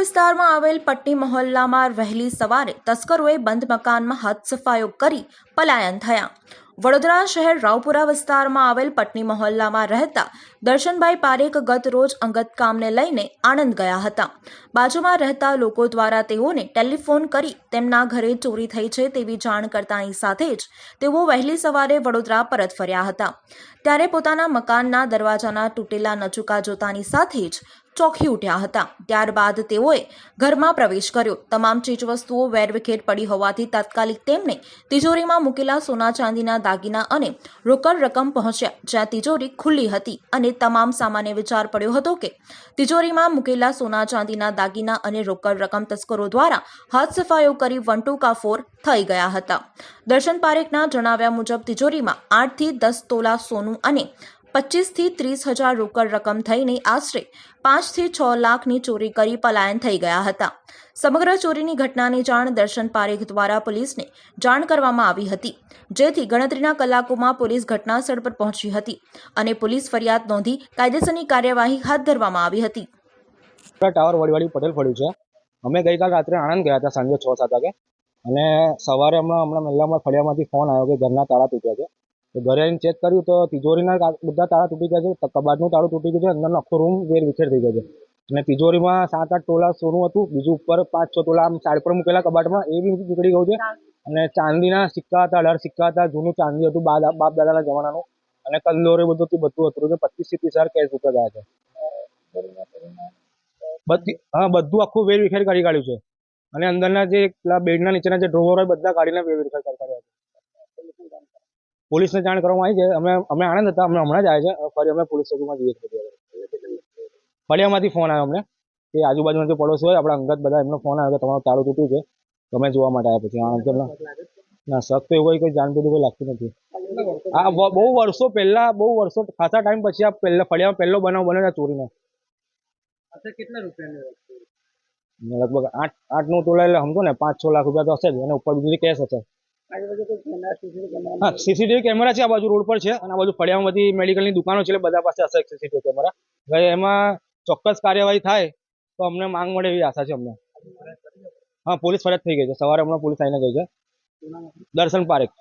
વિસ્તારમાં આવેલ પટ્ટી મહોલ્લામાં વહેલી સવારે તસ્કરોએ બંધ મકાનમાં હાથ સફાયો કરી પલાયન થયા. વડોદરા શહેર રાવપુરા વિસ્તારમાં આવેલ પટની મહોલ્લામાં રહેતા દર્શનભાઈ પારેખ ગત રોજ અંગત કામને લઈને આણંદ ગયા હતા. બાજુમાં રહેતા લોકો દ્વારા તેઓને ટેલિફોન કરી તેમના ઘરે ચોરી થઈ છે તેવી જાણ કરતાની સાથે જ તેઓ વહેલી સવારે વડોદરા પરત ફર્યા હતા. ત્યારે પોતાના મકાનના દરવાજાના તૂટેલા નચુકા જોતાની સાથે જ ચોંકી ઉઠ્યા હતા. ત્યારબાદ તેઓએ ઘરમાં પ્રવેશ કર્યો. તમામ ચીજવસ્તુઓ વેરવિખેર પડી હોવાથી તાત્કાલિક તેમને તિજોરીમાં મૂકેલા સોના ચાંદીના દાગીના અને રોકડ રકમ પહોંચ્યા, જ્યાં તિજોરી ખુલ્લી હતી અને તમામ સામાન્ય વિચાર પડ્યો હતો કે તિજોરીમાં મૂકેલા સોના ચાંદીના દાગીના અને રોકડ રકમ તસ્કરો દ્વારા હાથ સફાયો કરી વન ટુ કા ફોર થઈ ગયા હતા. દર્શન પારેખના જણાવ્યા મુજબ તિજોરીમાં આઠથી દસ તોલા સોનું અને પચીસથી ત્રીસ હજાર રોકડ રકમ થઈને આશરે પાંચથી છ લાખની ચોરી કરી પલાયન થઈ ગયા હતા. સમગ્ર ચોરીની ઘટનાની જાણ દર્શન પારેખ દ્વારા પોલીસને જાણ કરવામાં આવી હતી. જેથી ગણતરીના કલાકોમાં પોલીસ ઘટનાસ્થળ પર પહોંચી હતી અને પોલીસ ફરિયાદ નોંધી કાયદેસરની કાર્યવાહી હાથ ધરવામાં આવી હતી. ટાવર વડીવાડી પટેલ પડ્યું છે. અમે ગઈકાલ રાત્રે આણંદ ગયા હતા સાંજે છ સાત વાગે અને સવારે હમણાં હમણાં મહિલામાં ફળિયામાંથી ફોન આવ્યો કે ઘરના તાળા તૂટ્યા છે. તો ઘરે આવીને ચેક કર્યું તો તિજોરીના બધા તાળા તૂટી ગયા છે કબાટનું તાળું તૂટી ગયું છે અંદરનો આખો રૂમ વેર વિખેર થઈ ગયો છે. અને તિજોરીમાં સાત આઠ તોલા સોનું હતું બીજું ઉપર પાંચ છ તોલા આમ સાઈડ પર મૂકેલા કબાટમાં એ બી નીકળી ગયું છે. અને ચાંદીના સિક્કા હતા અઢાર સિક્કા હતા જૂનું ચાંદી હતું બાપ દાદાના જમાનાનું. અને કલ્લોરે બધું બધું હતું છે પચીસથી ત્રીસ હજાર કેશ રૂપિયા ગયા છે. બધી હા બધું આખું વેર વિખેર કરી કાઢ્યું છે. અને અંદરના જે પેલા બેડના નીચેના જે ડ્રોવર હોય બધા કાઢીને વેર વિખેર કરી કાઢ્યા છે. પોલીસને જાણ કરવામાં આવી છે. અમે અમે આણંદ હતા અમે હમણાં જ આવ્યા છે. ફરી અમે પોલીસ ચોકીમાં જઈએ છીએ. ફળિયામાંથી ફોન આવ્યો અમને કે આજુબાજુના જે પડોશી હોય આપણા અંગત બધા એમનો ફોન આવ્યો કે તમારું તાળું તૂટ્યું છે. તમે જોવા માટે આવ્યા પછી. આણંદ ના શક તો એવું કોઈ જાણતું કોઈ લાગતું નથી. આ બહુ વર્ષો પહેલા બહુ વર્ષો ખાસા ટાઈમ પછી આ પહેલા ફળિયામાં પહેલો બનાવ બન્યો ચોરીનો. કેટલા રૂપિયાની લગભગ આઠ આઠનું તોલા એટલે સમજો ને પાંચ છ લાખ રૂપિયા તો હશે જ. અને ઉપર બીજું કેસ હશે. હા સીસીટીવી કેમેરા છે આ બાજુ રોડ પર છે અને આ બાજુ ફળિયામાં બધી મેડિકલની દુકાનો છે એટલે બધા પાસે હશે સીસીટીવી કેમેરા હવે એમાં ચોક્કસ કાર્યવાહી થાય તો અમને માંગ મળે એવી આશા છે અમને. હા પોલીસ ફરિયાદ થઈ ગઈ છે. સવારે હમણાં પોલીસ આવીને ગઈ છે. દર્શન પારેખ.